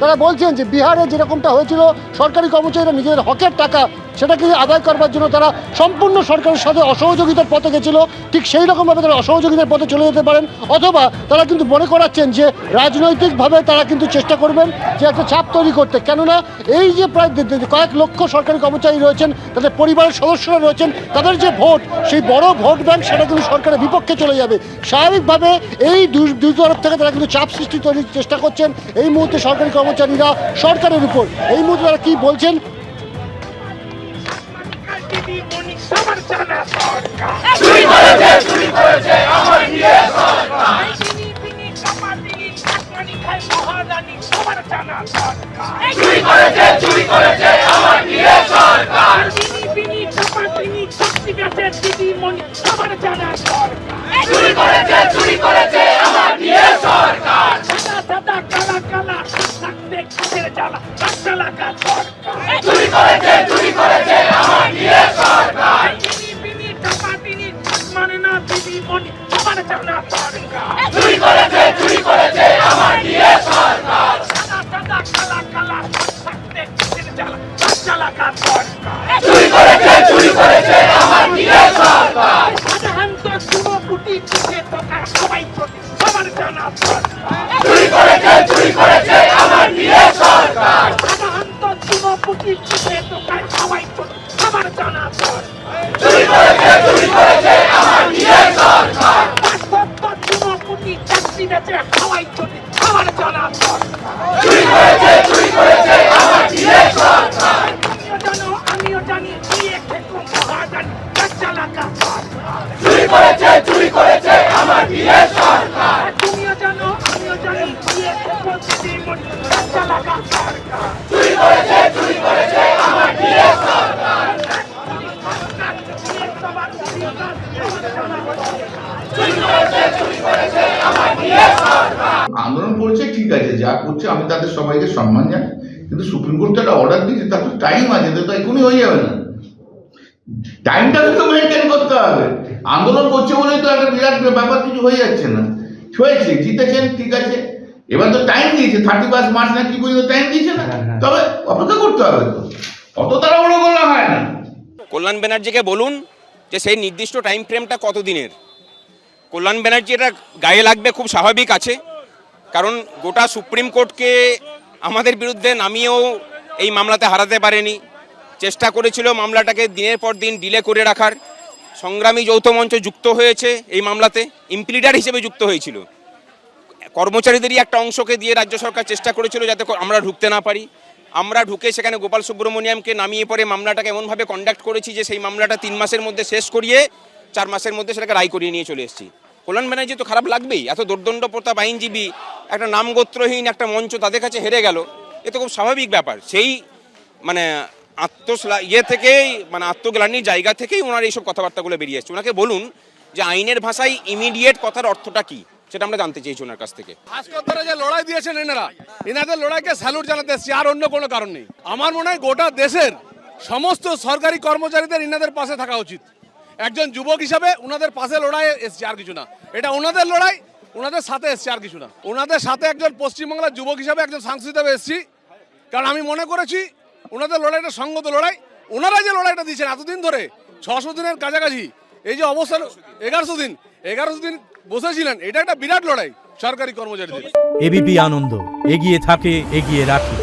তারা বলছেন যে বিহারে যেরকমটা হয়েছিল সরকারি কর্মচারীরা নিজেদের হকের টাকা সেটাকে আদায় করবার জন্য তারা সম্পূর্ণ সরকারের সাথে অসহযোগিতার পথে গেছিল। ঠিক সেই রকমভাবে তারা অসহযোগিতার পথে চলে যেতে পারেন। অথবা তারা কিন্তু মনে করাচ্ছেন যে রাজনৈতিকভাবে তারা কিন্তু চেষ্টা করবেন যে একটা চাপ তৈরি করতে। কেননা এই যে প্রায় কয়েক লক্ষ সরকারি কর্মচারী রয়েছেন, তাদের পরিবারের সদস্যরা রয়েছেন, তাদের যে ভোট, সেই বড় ভোট ব্যাংক সেটা কিন্তু সরকারের বিপক্ষে চলে যাবে। স্বাভাবিকভাবে এই দুই তরফ থেকে তারা কিন্তু চাপ সৃষ্টি তৈরির চেষ্টা করছেন। এই মুহূর্তে সরকারি কর্মচারীরা সরকারের উপর। এই মুহূর্তে তারা কি বলছেন? দিদিমণি সবার জানা সরকার চুরি করেছে চুরি করেছে আমার দিয়ে আন্দোলন করছে ঠিক আছে যা করছে আমি তাদের সবাইকে সম্মান জানাই। কিন্তু সুপ্রিম কোর্ট তো একটা অর্ডার দিয়েছে তার তো টাইম আছে তো এখনই হয়ে যাবে না। টাইমটা কিন্তু মেনটেন করতে হবে। আন্দোলন করছে বলেই তো একটা বিরাট ব্যাপার কিছু হয়ে যাচ্ছে না। হয়েছে জিতেছেন ঠিক আছে। এবার তো টাইম দিয়েছে থার্টি ফার্স্ট মার্চ না কি পর্যন্ত টাইম দিয়েছে না? তবে অপেক্ষা করতে হবে তো। অত তাড়াহুড়ো করলে হয় না। কল্যাণ ব্যানার্জিকে বলুন যে সেই নির্দিষ্ট টাইম ফ্রেমটা কতদিনের? কল্যাণ ব্যানার্জি এটা গায়ে লাগবে খুব স্বাভাবিক আছে। কারণ গোটা সুপ্রিম কোর্টকে আমাদের বিরুদ্ধে নামিয়েও এই মামলাতে হারাতে পারেনি। চেষ্টা করেছিল মামলাটাকে দিনের পর দিন ডিলে করে রাখার। সংগ্রামী যৌথ মঞ্চ যুক্ত হয়েছে এই মামলাতে ইমপ্লিডার হিসেবে যুক্ত হয়েছিল। কর্মচারীদেরই একটা অংশকে দিয়ে রাজ্য সরকার চেষ্টা করেছিল যাতে আমরা ঢুকতে না পারি। আমরা ঢুকে সেখানে গোপাল সুব্রমণিয়ামকে নামিয়ে পরে মামলাটাকে এমনভাবে কন্ডাক্ট করেছি যে সেই মামলাটা তিন মাসের মধ্যে শেষ করিয়ে চার মাসের মধ্যে সেটাকে রায় করিয়ে নিয়ে চলে এসেছি। কল্যাণ ব্যানার্জি, তো খারাপ লাগবেই? এত দোর্দণ্ড প্রতাপ আইনজীবী একটা নামগোত্রহীন একটা মঞ্চ তাদের কাছে হেরে গেল, এ তো খুব স্বাভাবিক ব্যাপার। সেই মানে আত্মশ্লা ইয়ে থেকেই মানে আত্মগ্লানির জায়গা থেকেই ওনার এইসব কথাবার্তাগুলো বেরিয়ে এসছে ওনাকে বলুন যে আইনের ভাষায় ইমিডিয়েট কথার অর্থটা কি, সেটা আমরা জানতে চেয়েছি ওনার কাছ থেকে। ভাস্কররা যে লড়াই দিয়েছেন এনারা, এনাদের লড়াইকে স্যালুট জানাতে এসছি, আর অন্য কোনো কারণ নেই। আমার মনে হয় গোটা দেশের সমস্ত সরকারি কর্মচারীদের ইনাদের পাশে থাকা উচিত। একজন যুবক হিসাবে ওনাদের পাশে লড়াই এসছি, আর কিছু না। এটা ওনাদের লড়াই ওনাদের সাথে এসছি আর কিছু না। ওনাদের সাথে একজন পশ্চিমবাংলার যুবক হিসাবে একজন সাংসদ হিসাবে এসছি। কারণ আমি মনে করেছি, ওনাদের লড়াইটা সঙ্গত লড়াই, ওনারা যে লড়াইটা দিয়েছেন এতদিন ধরে, ছশো দিনের কাছাকাছি, এই যে অবস্থান এগারোশো দিন এগারোশো দিন বসেছিলেন, এটা একটা বিরাট লড়াই সরকারি কর্মচারীদের। এবিপি আনন্দ, এগিয়ে থাকে, এগিয়ে রাখে।